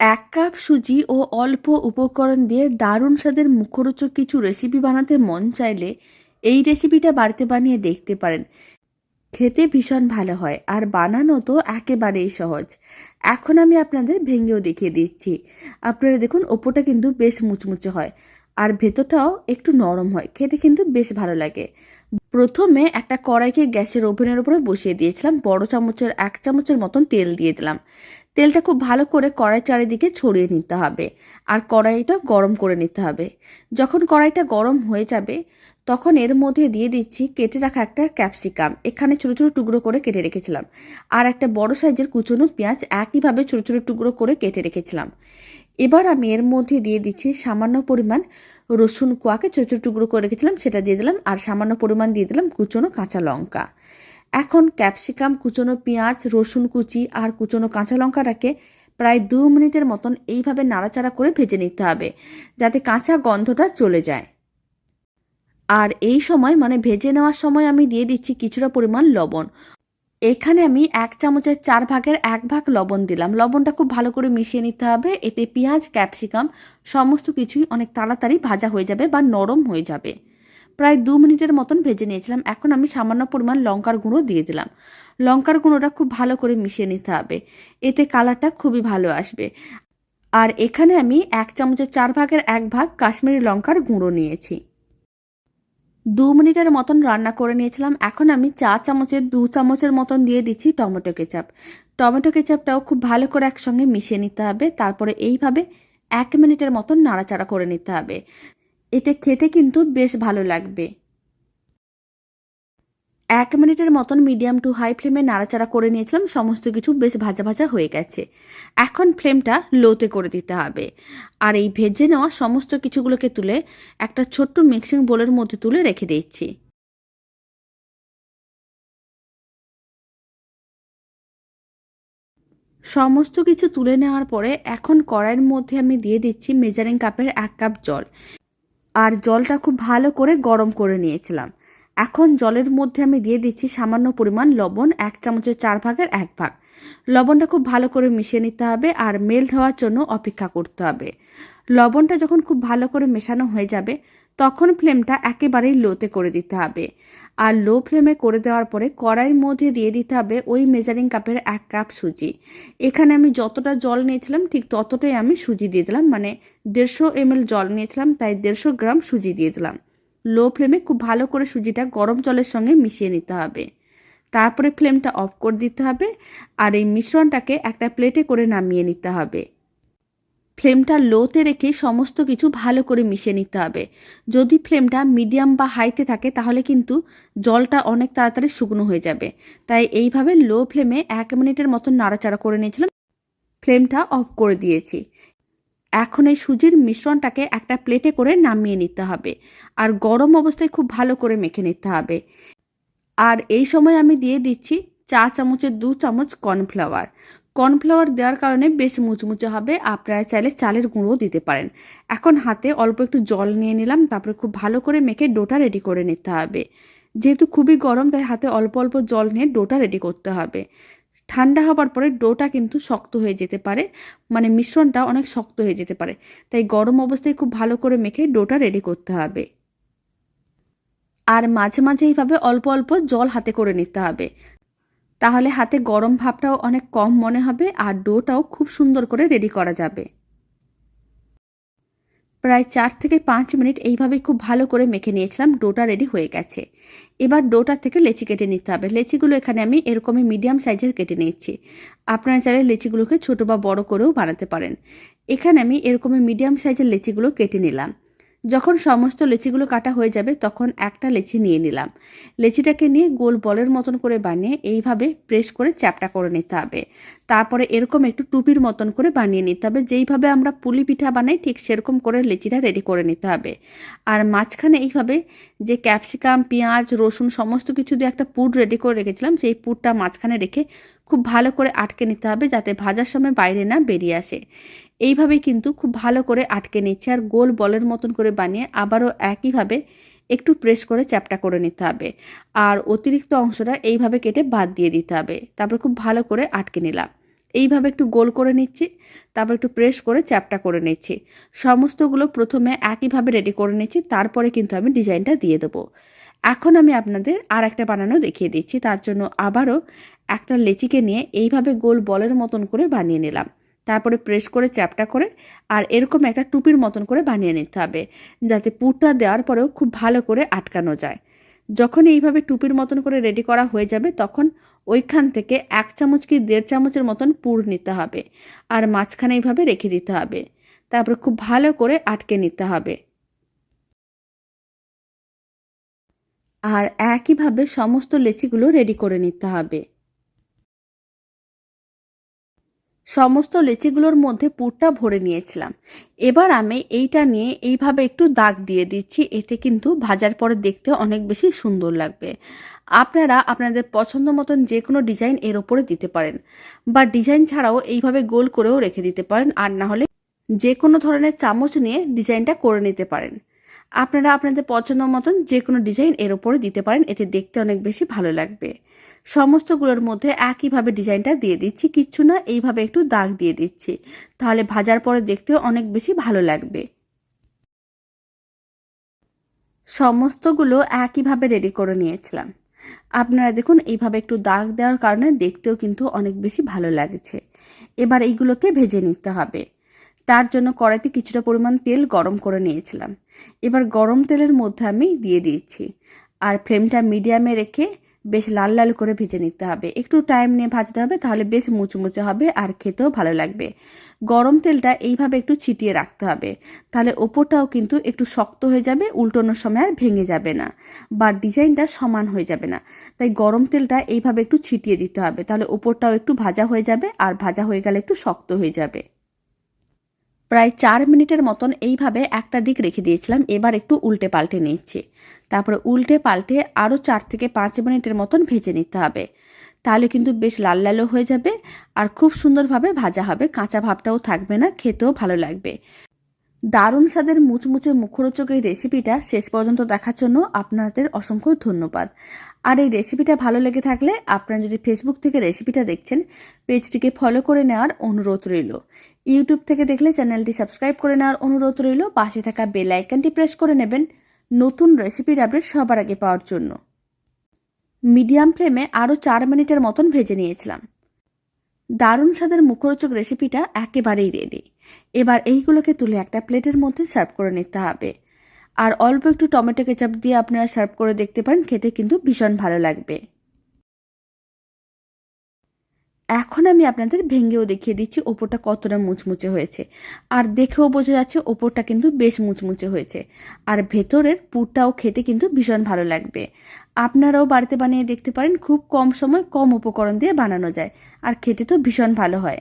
এক কাপ সুজি ও অল্প উপকরণ দিয়ে দারুণ স্বাদের মুখরোচক কিছু রেসিপি বানাতে মন চাইলে এই রেসিপিটা বাড়িতে বানিয়ে দেখতে পারেন। খেতে ভীষণ ভালো হয় আর বানানো তো একেবারেই সহজ। এখন আমি আপনাদের ভেঙেও দেখিয়ে দিচ্ছি। আপনারা দেখুন ওপোটা কিন্তু বেশ মুচমুচে হয় আর ভেতরটাও একটু নরম হয়। খেতে কিন্তু বেশ ভালো লাগে। প্রথমে একটা কড়াইকে গ্যাসের ওভেনের উপরে বসিয়ে দিয়েছিলাম। বড় চামচের, এক চামচের মতন তেল দিয়ে দিলাম। তেলটা খুব ভালো করে কড়াই চারিদিকে ছড়িয়ে নিতে হবে। আর কড়াইটা গরম করে নিতে হবে। যখন কড়াইটা গরম হয়ে যাবে, তখন এর মধ্যে দিয়ে দিচ্ছি কেটে রাখা একটা ক্যাপসিকাম। এখানে ছোটো ছোটো টুকরো করে কেটে রেখেছিলাম। আর একটা বড় সাইজের কুচনো পেঁয়াজ একইভাবে ছোটো ছোটো টুকরো করে কেটে রেখেছিলাম। এবার আমি এর মধ্যে দিয়ে দিচ্ছি সামান্য পরিমাণ রসুন কোয়াকে ছোটো ছোটো টুকরো করে রেখেছিলাম, সেটা দিয়ে দিলাম। আর সামান্য পরিমাণ দিয়ে দিলাম কুচনো কাঁচা লঙ্কা। এখন ক্যাপসিকাম, কুচনো পেঁয়াজ, রসুন কুচি আর কুচনো কাঁচা লঙ্কাটাকে প্রায় দু মিনিটের মতন এইভাবে নাড়াচাড়া করে ভেজে নিতে হবে, যাতে কাঁচা গন্ধটা চলে যায়। আর এই সময় মানে ভেজে নেওয়ার সময় আমি দিয়ে দিচ্ছি কিছুটা পরিমাণ লবণ। এখানে আমি এক চামচের চার ভাগের এক ভাগ লবণ দিলাম। লবণটা খুব ভালো করে মিশিয়ে নিতে হবে। এতে পেঁয়াজ, ক্যাপসিকাম সমস্ত কিছুই অনেক তাড়াতাড়ি ভাজা হয়ে যাবে বা নরম হয়ে যাবে। প্রায় দু মিনিটের মতন ভেজে নিয়েছিলাম। এখন আমি সামান্য পরিমাণ লঙ্কার গুঁড়ো দিয়ে দিলাম। লঙ্কার গুঁড়োটা খুব ভালো করে মিশিয়ে নিতে হবে। এতে কালারটা খুবই ভালো আসবে। আর এখানে আমি এক চামচের চার ভাগের এক ভাগ কাশ্মীরি লঙ্কার গুঁড়ো নিয়েছি। দু মিনিটের মতন রান্না করে নিয়েছিলাম। এখন আমি চা চামচের, দু চামচের মতন দিয়ে দিচ্ছি টমেটো কেচাপ। টমেটো কেচাপটাও খুব ভালো করে একসঙ্গে মিশিয়ে নিতে হবে। তারপরে এইভাবে এক মিনিটের মতন নাড়াচাড়া করে নিতে হবে। এতে খেতে কিন্তু বেশ ভালো লাগবে। এক মিনিটের মতন মিডিয়াম টু হাই ফ্লেমে নাড়াচাড়া করে নিয়েছিলাম, সমস্ত কিছু বেশ ভাজা ভাজা হয়ে গেছে। এখন ফ্লেমটা লোতে করে দিতে হবে। আর এই ভেজে নেওয়া সমস্ত কিছুগুলোকে তুলে একটা ছোট্ট মিক্সিং বোলের মধ্যে তুলে রেখে দিচ্ছি। সমস্ত কিছু তুলে নেওয়ার পরে এখন কড়াইয়ের মধ্যে আমি দিয়ে দিচ্ছি মেজারিং কাপের এক কাপ জল। আর জলটা খুব ভালো করে গরম করে নিয়েছিলাম। এখন জলের মধ্যে আমি দিয়ে দিচ্ছি সামান্য পরিমাণ লবণ, এক চামচের চার ভাগের এক ভাগ। লবণটা খুব ভালো করে মিশিয়ে নিতে হবে আর মেল্ট হওয়ার জন্য অপেক্ষা করতে হবে। লবণটা যখন খুব ভালো করে মেশানো হয়ে যাবে তখন ফ্লেমটা একেবারেই লোতে করে দিতে হবে। আর লো ফ্লেমে করে দেওয়ার পরে কড়াইয়ের মধ্যে দিয়ে দিতে হবে ওই মেজারিং কাপের এক কাপ সুজি। এখানে আমি যতটা জল নিয়েছিলাম, ঠিক ততটাই আমি সুজি দিয়ে দিলাম মানে দেড়শো এমএল জল নিয়েছিলাম, তাই দেড়শো গ্রাম সুজি দিয়ে দিলাম। লো ফ্লেমে খুব ভালো করে সুজিটা গরম জলের সঙ্গে মিশিয়ে নিতে হবে। তারপরে ফ্লেমটা অফ করে দিতে হবে, আর এই মিশ্রণটাকে একটা প্লেটে করে নামিয়ে নিতে হবে। ফ্লেমটা লোতে রেখে সমস্ত কিছু ভালো করে মিশিয়ে নিতে হবে। যদি ফ্লেমটা মিডিয়াম বা হাইতে থাকে, তাহলে কিন্তু জলটা অনেক তাড়াতাড়ি শুকনো হয়ে যাবে। তাই এইভাবে লো ফ্লেমে এক মিনিটের মতন নাড়াচাড়া করে নিয়েছিলাম। ফ্লেমটা অফ করে দিয়েছি। এখন এই সুজির মিশ্রণটাকে একটা প্লেটে করে নামিয়ে নিতে হবে। আর গরম অবস্থায় খুব ভালো করে মেখে নিতে হবে। আর এই সময় আমি দিয়ে দিচ্ছি চা চামচের দু চামচ কর্নফ্লাওয়ার। কর্নফ্লাওয়ার দেওয়ার কারণে বেশ মুচমুচে হবে। আপনারা চাইলে চালের গুঁড়োও দিতে পারেন। এখন হাতে অল্প একটু জল নিয়ে নিলাম, তারপরে খুব ভালো করে মেখে ডোটা রেডি করে নিতে হবে। যেহেতু খুবই গরম, তাই হাতে অল্প অল্প জল নিয়ে ডোটা রেডি করতে হবে। ঠান্ডা হবার পরে ডোটা কিন্তু শক্ত হয়ে যেতে পারে মানে মিশ্রণটা অনেক শক্ত হয়ে যেতে পারে। তাই গরম অবস্থায় খুব ভালো করে মেখে ডোটা রেডি করতে হবে। আর মাঝে মাঝে এইভাবে অল্প অল্প জল হাতে করে নিতে হবে। তাহলে হাতে গরম ভাবটাও অনেক কম মনে হবে আর ডোটাও খুব সুন্দর করে রেডি করা যাবে। প্রায় চার থেকে পাঁচ মিনিট এইভাবেই খুব ভালো করে মেখে নিয়েছিলাম, ডোটা রেডি হয়ে গেছে। এবার ডোটা থেকে লেচি কেটে নিতে হবে। লেচিগুলো এখানে আমি এরকমই মিডিয়াম সাইজের কেটে নিয়েছি। আপনারা চাইলে লেচিগুলোকে ছোটো বা বড় করেও বানাতে পারেন। এখানে আমি এরকমই মিডিয়াম সাইজের লেচিগুলো কেটে নিলাম। যখন সমস্ত লেচিগুলো কাটা হয়ে যাবে, তখন একটা লেচি নিয়ে নিলাম। লেচিটাকে নিয়ে গোল বলের মতন করে বানিয়ে এইভাবে প্রেস করে চ্যাপটা করে নিতে হবে। তারপরে এরকম একটু টুপির মতন করে বানিয়ে নিতে হবে। যেইভাবে আমরা পুলি পিঠা বানাই, ঠিক সেরকম করে লেচিটা রেডি করে নিতে হবে। আর মাঝখানে এইভাবে যে ক্যাপসিকাম পেঁয়াজ, রসুন সমস্ত কিছু দিয়ে একটা পুর রেডি করে রেখেছিলাম, সেই পুরটা মাঝখানে রেখে খুব ভালো করে আটকে নিতে হবে যাতে ভাজার সময় বাইরে না বেরিয়ে আসে। এইভাবেই কিন্তু খুব ভালো করে আটকে নিচ্ছে আর গোল বলের মতন করে বানিয়ে আবারও একইভাবে একটু প্রেস করে চ্যাপটা করে নিতে হবে। আর অতিরিক্ত অংশটা এইভাবে কেটে বাদ দিয়ে দিতে হবে। তারপর খুব ভালো করে আটকে নিলাম। এইভাবে একটু গোল করে নিচ্ছি, তারপর একটু প্রেস করে চ্যাপটা করে নিচ্ছি। সমস্তগুলো প্রথমে একইভাবে রেডি করে নিচ্ছি, তারপরে কিন্তু আমি ডিজাইনটা দিয়ে দেবো। এখন আমি আপনাদের আর একটা বানানো দেখিয়ে দিচ্ছি, তার জন্য আবারও একটা লেচিকে নিয়ে এইভাবে গোল বলের মতন করে বানিয়ে নিলাম। তারপরে প্রেস করে চ্যাপটা করে আর এরকম একটা টুপির মতন করে বানিয়ে নিতে হবে, যাতে পুরটা দেওয়ার পরেও খুব ভালো করে আটকানো যায়। যখন এইভাবে টুপির মতন করে রেডি করা হয়ে যাবে, তখন ওইখান থেকে এক চামচ কি দেড় চামচের মতন পুর নিতে হবে আর মাঝখানে এইভাবে রেখে দিতে হবে। তারপরে খুব ভালো করে আটকে নিতে হবে। আর একইভাবে সমস্ত লেচিগুলো রেডি করে নিতে হবে। সমস্ত লেচিগুলোর মধ্যে পুরটা ভরে নিয়েছিলাম। এবার আমি এইটা নিয়ে এইভাবে একটু দাগ দিয়ে দিচ্ছি, এতে কিন্তু ভাজার পরে দেখতে অনেক বেশি সুন্দর লাগবে। আপনারা আপনাদের পছন্দ মতন যে কোনো ডিজাইন এর ওপরে দিতে পারেন বা ডিজাইন ছাড়াও এইভাবে গোল করেও রেখে দিতে পারেন, আর না হলে যে কোনো ধরনের চামচ নিয়ে ডিজাইনটা করে নিতে পারেন। আপনারা আপনাদের পছন্দ মতন যে কোনো ডিজাইন এর ওপরে দিতে পারেন, এতে দেখতে অনেক বেশি ভালো লাগবে। সমস্তগুলোর মধ্যে একইভাবে ডিজাইনটা দিয়ে দিচ্ছি। কিচ্ছু না, এইভাবে একটু দাগ দিয়ে দিচ্ছি। তাহলে ভাজার পরে দেখতে অনেক বেশি ভালো লাগবে। সমস্তগুলো একইভাবে রেডি করে নিয়েছিলাম। আপনারা দেখুন, এইভাবে একটু দাগ দেওয়ার কারণে দেখতেও কিন্তু অনেক বেশি ভালো লাগছে। এবার এইগুলোকে ভেজে নিতে হবে। তার জন্য কড়াইতে কিছুটা পরিমাণ তেল গরম করে নিয়েছিলাম। এবার গরম তেলের মধ্যে আমি দিয়ে দিচ্ছি। আর ফ্লেমটা মিডিয়ামে রেখে বেশ লাল লাল করে ভেজে নিতে হবে। একটু টাইম নিয়ে ভাজতে হবে, তাহলে বেশ মুচমুচে হবে আর খেতেও ভালো লাগবে। গরম তেলটা এইভাবে একটু ছিটিয়ে রাখতে হবে। তাহলে ওপরটাও কিন্তু একটু শক্ত হয়ে যাবে, উল্টোনোর সময় আর ভেঙে যাবে না বা ডিজাইনটা সমান হয়ে যাবে না। তাই গরম তেলটা এইভাবে একটু ছিটিয়ে দিতে হবে, তাহলে ওপরটাও একটু ভাজা হয়ে যাবে আর ভাজা হয়ে গেলে একটু শক্ত হয়ে যাবে। প্রায় চার মিনিটের মতন এইভাবে একটা দিক রেখে দিয়েছিলাম, এবার একটু উল্টে পাল্টে নিচ্ছি। তারপরে উল্টে পাল্টে আরও চার থেকে পাঁচ মিনিটের মতন ভেজে নিতে হবে। তাহলে কিন্তু বেশ লাল লালও হয়ে যাবে আর খুব সুন্দরভাবে ভাজা হবে। কাঁচা ভাবটাও থাকবে না, খেতেও ভালো লাগবে। দারুণ স্বাদের মুচমুচে মুখরোচক এই রেসিপিটা শেষ পর্যন্ত দেখার জন্য আপনাদের অসংখ্য ধন্যবাদ। আর এই রেসিপিটা ভালো লেগে থাকলে আপনারা যদি ফেসবুক থেকে রেসিপিটা দেখছেন পেজটিকে ফলো করে নেওয়ার অনুরোধ রইল। ইউটিউব থেকে দেখলে চ্যানেলটি সাবস্ক্রাইব করে নেওয়ার অনুরোধ রইল। পাশে থাকা বেল আইকনটি প্রেস করে নেবেন। নতুন রেসিপির আপডেট সবার আগে পাওয়ার জন্য। মিডিয়াম ফ্লেমে আরও চার মিনিটের মতন ভেজে নিয়েছিলাম। দারুণ স্বাদের মুখরোচক রেসিপিটা একেবারেই রেডি এবার এইগুলোকে তুলে একটা প্লেটের মধ্যে সার্ভ করে নিতে হবে। আর অল্প একটু টমেটো কেচাপ দিয়ে আপনারা সার্ভ করে দেখতে পারেন, খেতে কিন্তু ভীষণ ভালো লাগবে। এখন আমি আপনাদের ভেঙেও দেখিয়ে দিচ্ছি ওপরটা কতটা মুচমুচে হয়েছে। আর দেখেও বোঝা যাচ্ছে ওপরটা কিন্তু বেশ মুচমুচে হয়েছে। আর ভেতরের পুরটাও খেতে কিন্তু ভীষণ ভালো লাগবে। আপনারাও বাড়িতে বানিয়ে দেখতে পারেন, খুব কম সময় কম উপকরণ দিয়ে বানানো যায়। আর খেতে তো ভীষণ ভালো হয়।